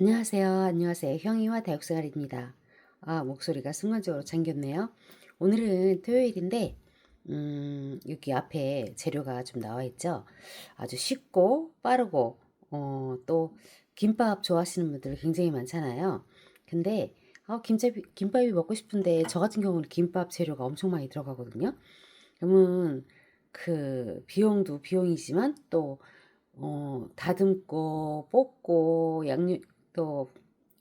안녕하세요. 안녕하세요. 형이와 다육생활입니다. 아, 목소리가 순간적으로 잠겼네요. 오늘은 토요일인데, 음, 여기 앞에 재료가 좀 나와 있죠. 아주 쉽고 빠르고, 어, 또 김밥 좋아하시는 분들 굉장히 많잖아요. 근데, 어, 김밥이, 김밥이 먹고 싶은데, 저 같은 경우는 김밥 재료가 엄청 많이 들어가거든요. 그러면 그 비용도 비용이지만 또 어, 다듬고 볶고 양념 또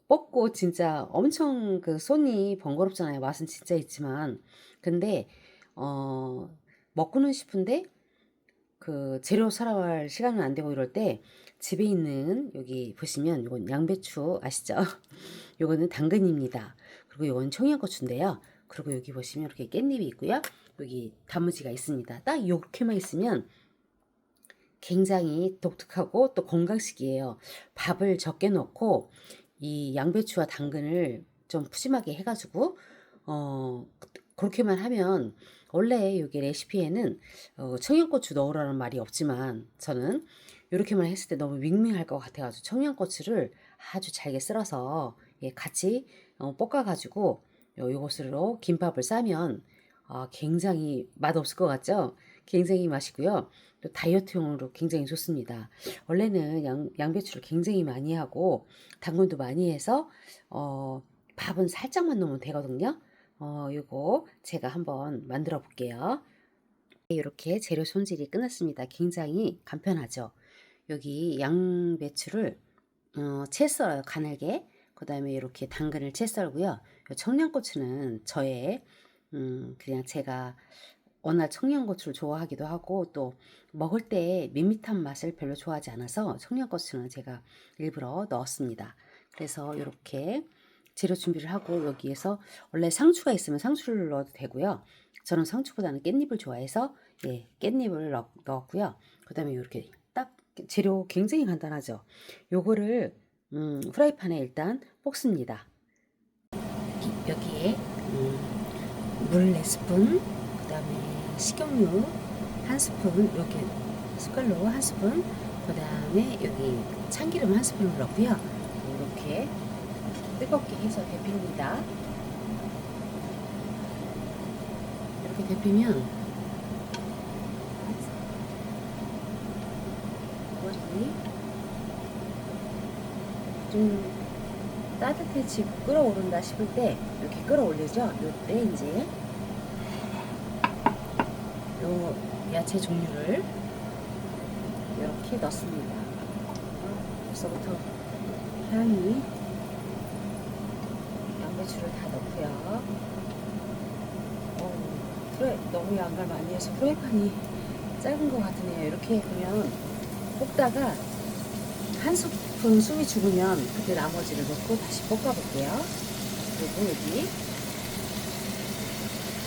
볶고 진짜 엄청 그 손이 번거롭잖아요. 맛은 진짜 있지만 근데 어 먹고는 싶은데 그 재료 사러 갈 시간은 안 되고 이럴 때 집에 있는 여기 보시면 이건 양배추 아시죠? 요거는 당근입니다. 그리고 요건 청양고추인데요. 그리고 여기 보시면 이렇게 깻잎이 있고요. 여기 단무지가 있습니다. 딱 이렇게만 있으면 굉장히 독특하고 또 건강식이에요. 밥을 적게 넣고 이 양배추와 당근을 좀 푸짐하게 해가지고 어 그렇게만 하면 원래 여기 레시피에는 어, 청양고추 넣으라는 말이 없지만 저는 이렇게만 했을 때 너무 밍밍할 것 같아가지고 청양고추를 아주 잘게 썰어서 예, 같이 어, 볶아가지고 요, 요것으로 김밥을 싸면 아, 굉장히 맛없을 것 같죠? 굉장히 맛있고요. 또 다이어트용으로 굉장히 좋습니다. 원래는 양, 양배추를 굉장히 많이 하고 당근도 많이 해서 어, 밥은 살짝만 넣으면 되거든요. 어, 요거 제가 한번 만들어 볼게요. 이렇게 재료 손질이 끝났습니다. 굉장히 간편하죠. 여기 양배추를 어, 채 썰어요. 가늘게. 그 다음에 이렇게 당근을 채 썰고요. 청양고추는 저의 음, 그냥 제가 워낙 청양고추를 좋아하기도 하고 또 먹을 때 밋밋한 맛을 별로 좋아하지 않아서 청양고추는 제가 일부러 넣었습니다. 그래서 이렇게 재료 준비를 하고 여기에서 원래 상추가 있으면 상추를 넣어도 되고요. 저는 상추보다는 깻잎을 좋아해서 예, 깻잎을 넣, 넣었고요. 그 다음에 이렇게 딱 재료 굉장히 간단하죠. 요거를 음, 프라이팬에 일단 볶습니다. 여기에 음, 물 4스푼, 그 다음에 식용유 한 스푼, 이렇게 숟갈로 한 스푼, 그 다음에 여기 참기름 한 스푼을 넣고요. 이렇게 뜨겁게 해서 데핍니다. 이렇게 데피면 머리 좀 따뜻해지고 끓어오른다 싶을 때 이렇게 끌어올리죠. 이때 이제 요 야채 종류를 이렇게 넣습니다. 벌써부터 향이 양배추를 다 넣고요. 어, 프레, 너무 양갈 많이 해서 프라이팬이 짧은 것 같으네요. 이렇게 보면 볶다가 한 스푼 숨이 죽으면 그때 나머지를 넣고 다시 볶아볼게요. 그리고 여기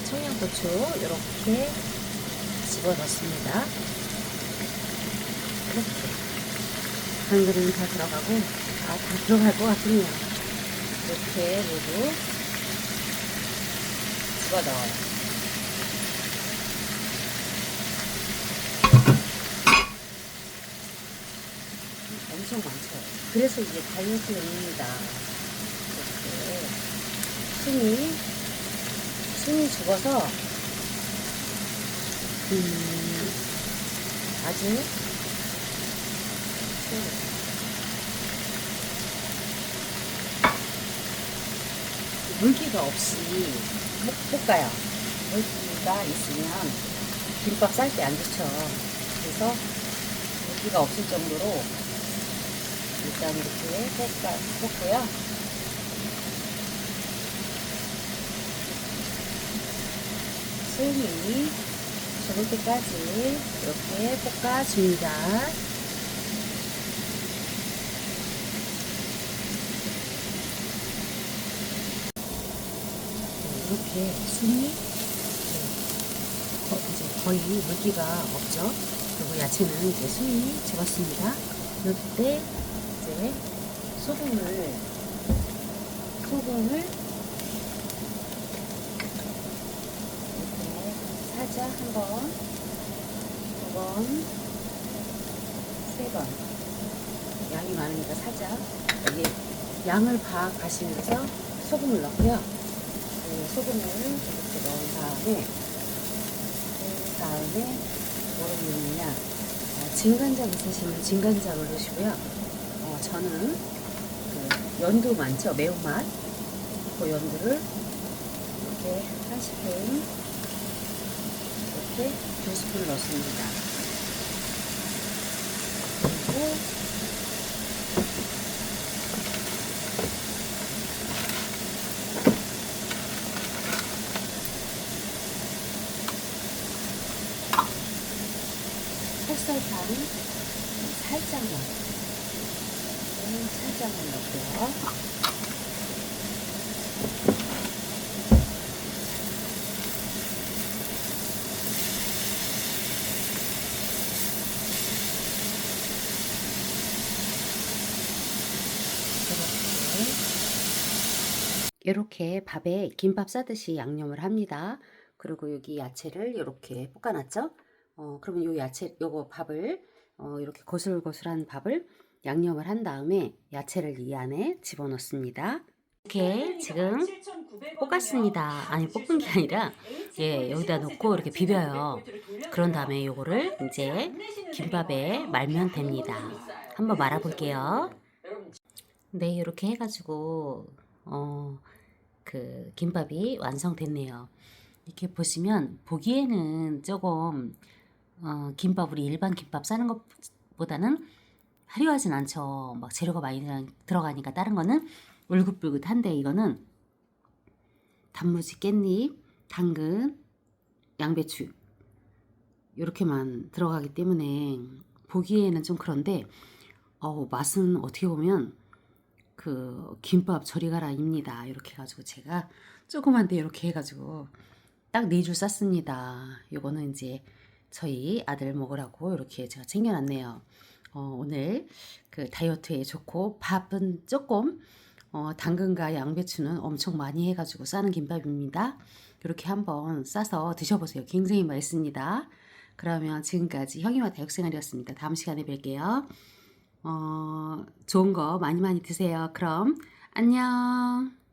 청양고추 이렇게 집어 넣습니다. 이렇게 당근은 다 들어가고 아 다 들어갈 것 같군요. 이렇게 모두 집어 넣어요. 엄청 많죠. 그래서 이게 다이어트용입니다. 이렇게 숨이 숨이 죽어서 음, 아주 물기가 없이 볶- 볶아요. 물기가 있으면 김밥 쌀 때 안 좋죠. 그래서 물기가 없을 정도로 일단 이렇게 볶아, 볶고요. 숨이 죽을 때까지 이렇게 볶아줍니다. 이렇게 숨이 거- 이제 거의 물기가 없죠. 그리고 야채는 이제 숨이 죽었습니다. 이때 이제 소금을 소금을 이렇게 살짝 한 번, 두 번, 세 번. 양이 많으니까 살짝 여기 양을 봐 가시면서 소금을 넣고요. 네, 소금을 이렇게 넣은 다음에 그 다음에 뭐를 넣느냐 어, 진간장 있으시면 진간장을 넣으시고요. 어, 저는 그 연두 많죠 매운맛 그 연두를 이렇게 한 스푼 이렇게 두 스푼 넣습니다. 그리고 햇살탕 살짝만 네, 살짝만 넣고요. 이렇게 밥에 김밥 싸듯이 양념을 합니다. 그리고 여기 야채를 이렇게 볶아놨죠. 어, 그러면 요 야채, 요거 밥을 어, 이렇게 고슬고슬한 밥을 양념을 한 다음에 야채를 이 안에 집어넣습니다. 이렇게 지금 볶았습니다. 아니 볶은 게 아니라 예 여기다 놓고 이렇게 비벼요. 그런 다음에 요거를 이제 김밥에 말면 됩니다. 한번 말아 볼게요. 네 이렇게 해가지고 어 그 김밥이 완성됐네요. 이렇게 보시면 보기에는 조금 어, 김밥 우리 일반 김밥 싸는 것보다는 화려하진 않죠. 막 재료가 많이 들어- 들어가니까 다른 거는 울긋불긋한데 이거는 단무지, 깻잎, 당근, 양배추 이렇게만 들어가기 때문에 보기에는 좀 그런데 어, 맛은 어떻게 보면 그 김밥 저리 가라입니다. 이렇게 해가지고 제가 조그만데 이렇게 해가지고 딱 네 줄 쌌습니다. 요거는 이제 저희 아들 먹으라고 이렇게 제가 챙겨놨네요. 어, 오늘 그 다이어트에 좋고 밥은 조금 어, 당근과 양배추는 엄청 많이 해가지고 싸는 김밥입니다. 이렇게 한번 싸서 드셔보세요. 굉장히 맛있습니다. 그러면 지금까지 형이와 다육생활이었습니다. 다음 시간에 뵐게요. 어, 좋은 거 많이 많이 드세요. 그럼 안녕.